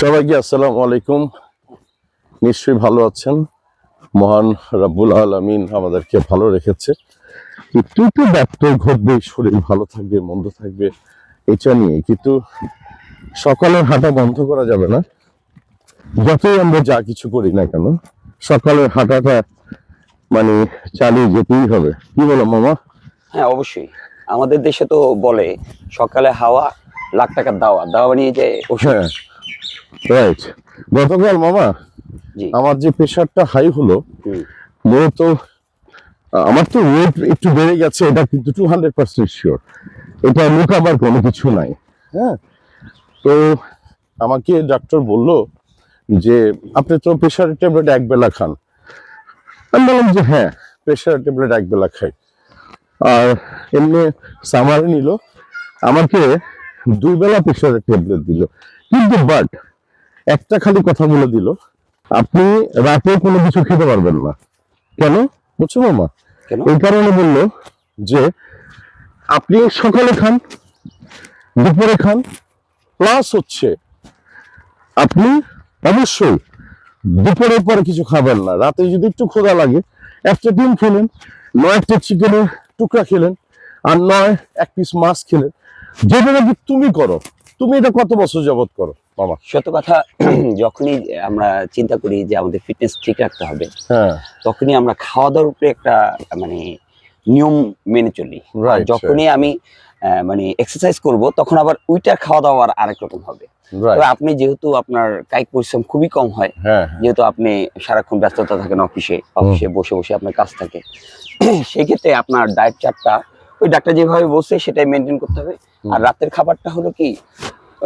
সবাইকে আসসালামু আলাইকুম। নিশ্চয়ই ভালো আছেন। মহান রাব্বুল আলামিন আমাদেরকে ভালো রেখেছে। একটু ব্যাপ্তর ঘটবে শরীর ভালো থাকবে মন্দ থাকবে এটা নিয়ে। কিন্তু সকালের হাঁটা বন্ধ করা যাবে না। যতই আমরা যা কিছু করি না কেন সকালের হাঁটাটা মানে চালিয়ে যেতেই হবে। কি বলো মামা? হ্যাঁ অবশ্যই। আমাদের দেশে তো বলে সকালে হাওয়া লাখ টাকার দাওয়া। দাওয়া নিয়ে যে ওষুধ হ্যাঁ। রাইট গতকাল মামা আমার যে প্রেশারটা হাই হলো মূলত আমার তো ওয়েট একটু বেড়ে গেছে এটা কিন্তু টু হান্ড্রেড পার্সেন্ট শিওর এটা লুকাবার কোনো কিছু নাই। হ্যাঁ। তো আমাকে ডাক্তার বলল যে আপনি তো প্রেশারের ট্যাবলেট এক বেলা খান। আমি বললাম যে হ্যাঁ প্রেশারের ট্যাবলেট এক বেলা খাই। আর এমনি সামারে নিল আমাকে দুই বেলা প্রেশারের ট্যাবলেট দিল। কিন্তু বাট একটা খালি কথা বলে দিল আপনি রাতে কোনো কিছু খেতে পারবেন না। কেন? বুঝছ মামা? এই কারণে বলল যে আপনি সকালে খান দুপুরে খান প্লাস হচ্ছে আপনি অবশ্যই দুপুরের পরে কিছু খাবেন না। রাতে যদি একটু ক্ষুধা লাগে একটা ডিম খেলেন নয় একটা চিকেনের টুকরা খেলেন আর নয় এক পিস মাছ খেলেন যেটা নাকি তুমি করো। তুমি এটা কত বছর যাবত করো মামা সত্য কথা যখনই আমরা চিন্তা করি যে আমাদের ফিটনেস ঠিক রাখতে হবে হ্যাঁ। তখনই আমরা খাওয়া দাওয়ার উপরে একটা মানে নিয়ম মেনে চলি। যখনই আমি মানে এক্সারসাইজ করব তখন আবার ওইটার খাওয়া দাওয়া আর আরেক রকম হবে। আপনি যেহেতু আপনার কায়িক পরিশ্রম খুবই কম হয় হ্যাঁ যেহেতু আপনি সারাক্ষণ ব্যস্ততা থাকেন অফিসে অফিসে বসে বসে আপনার কাজ থাকে সেই ক্ষেত্রে আপনার ডায়েট চার্টটা ওই ডাক্তার যেভাবে বলছে সেটাই মেনটেন করতে হবে। আর রাতের খাবারটা হলো কি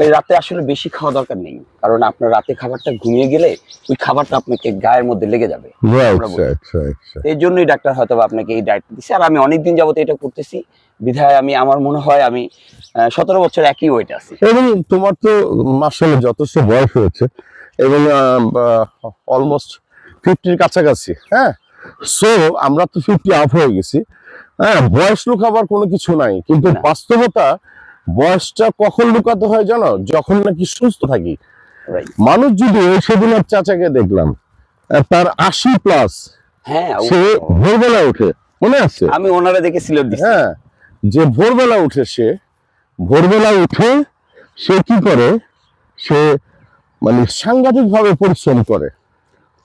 ওই রাতে আসলে বেশি খাওয়া দরকার নেই। কারণ আপনার রাতে খাবারটা ঘুমিয়ে গেলে ওই খাবারটা আপনাকে গায়ের মধ্যে লেগে যাবে। রাইট রাইট এই জন্যই ডাক্তার হয়তো আপনাকে এই ডায়েট দিচ্ছে আর আমি অনেকদিন যাবত এটা করতেছি। বিধায় আমি আমার মনে হয় আমি সতেরো বছর একই ওয়েট আছি। এবং তোমার তো মার্শাল যথেষ্ট বয়স হয়েছে। এবং অলমোস্ট ফিফটির কাছাকাছি হ্যাঁ? সো আমরা তো ফিফটি আপ হয়ে গেছি। হ্যাঁ বয়স লুকাবার কোনো কিছু নাই কিন্তু বাস্তবতা বয়সটা কখন লুকাতে হয় জানো? যখন নাকি সুস্থ থাকি। মানুষ যদি সেদিন এক চাচাকে দেখলাম তার আশি প্লাস হ্যাঁ সে। ভোরবেলা উঠে মনে আছে? আমি ওনারা দেখে সিলেট হ্যাঁ যে ভোরবেলা উঠে সে ভোরবেলা উঠে সে কি করে? সে মানে সাংঘাতিক ভাবে পরিশ্রম করে।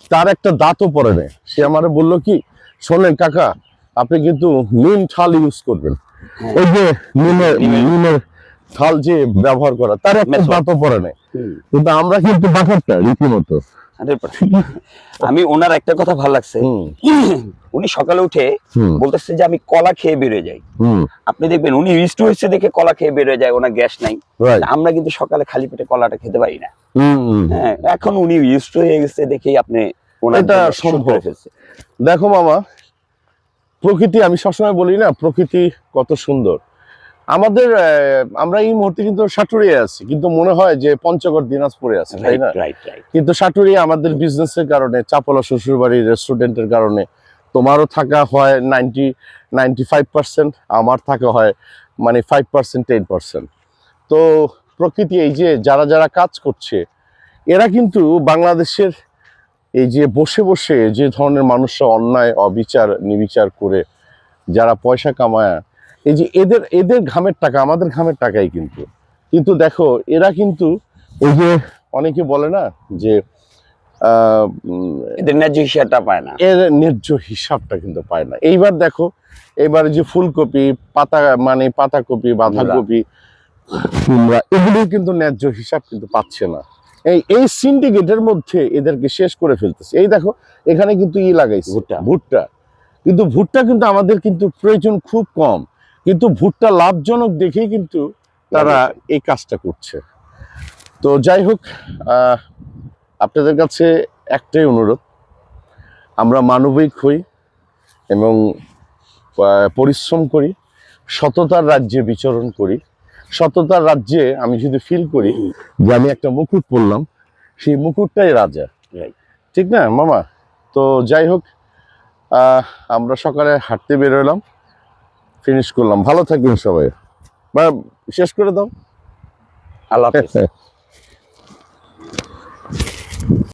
তার একটা দাঁতও পরে নেয় সে আমারে বলল কি শোনেন কাকা আপনি কিন্তু নিম থাল ইউজ করবেন। হ্যাঁ। ওই যে নিমের নিমের- ঠাল থাল যে ব্যবহার করা তার একটা. দাঁতও পরে নেয় কিন্তু আমরা কিন্তু বাঁকারটা রীতিমতো। 100% আমি ওনার একটা কথা ভালো লাগছে। উনি সকালে উঠে বলতেছে যে আমি কলা খেয়ে বেরোয় যাই। আপনি দেখবেন উনি ইস্ট হয়েছে দেখে কলা খেয়ে বেরোয় যায় ওনার গ্যাস নাই। আমরা কিন্তু সকালে খালি পেটে কলাটা খেতে পারি না। হ্যাঁ এখন উনি ইস্ট হয়ে গেছে দেখেই আপনি এটা সম্ভব। দেখো মামা প্রকৃতি আমি সবসময় বলি না প্রকৃতি কত সুন্দর। আমাদের আমরা এই মুহূর্তে কিন্তু সাটুরিয়ে আছি কিন্তু মনে হয় যে পঞ্চগড় দিনাজপুরে আছে তাই না? কিন্তু সাটুরিয়া আমাদের বিজনেসের কারণে চাপলা শ্বশুরবাড়ির রেস্টুরেন্টের কারণে তোমারও থাকা হয় নাইনটি নাইনটি ফাইভ পার্সেন্ট আমার থাকা হয় মানে ফাইভ পার্সেন্ট টেন পার্সেন্ট তো প্রকৃতি এই যে যারা যারা কাজ করছে এরা কিন্তু বাংলাদেশের এই যে বসে বসে যে ধরনের মানুষরা অন্যায় অবিচার নিবিচার করে যারা পয়সা কামায় এই যে এদের এদের ঘামের টাকা আমাদের ঘামের টাকাই কিন্তু। কিন্তু দেখো এরা কিন্তু এই যে অনেকে বলে না যে এদের ন্যায্য হিসাবটা পায় না। এর ন্যায্য হিসাবটা কিন্তু পায় না। এইবার দেখো এবার যে ফুলকপি পাতা মানে পাতাকপি বাঁধাকপি কুমড়া এগুলো কিন্তু ন্যায্য হিসাব কিন্তু পাচ্ছে না। এই এই সিন্ডিকেটের মধ্যে এদেরকে শেষ করে ফেলতেছে। এই দেখো এখানে কিন্তু ই লাগাইছে। ভুট্টা। ভুট্টা। কিন্তু ভুট্টা কিন্তু আমাদের কিন্তু প্রয়োজন খুব কম। কিন্তু ভুট্টা লাভজনক দেখেই কিন্তু তারা এই কাজটা করছে। তো যাই হোক আপনাদের কাছে একটাই অনুরোধ আমরা মানবিক হই এবং পরিশ্রম করি সততার রাজ্যে বিচরণ করি। সততার রাজ্যে আমি যদি ফিল করি যে আমি একটা মুকুট পরলাম সেই মুকুটটাই রাজা. ঠিক না মামা? তো যাই হোক আমরা সকালে হাঁটতে বেরোলাম ফিনিশ করলাম। ভালো থাকবেন সবাই। বা শেষ করে দাও। আল্লাহ হাফেজ।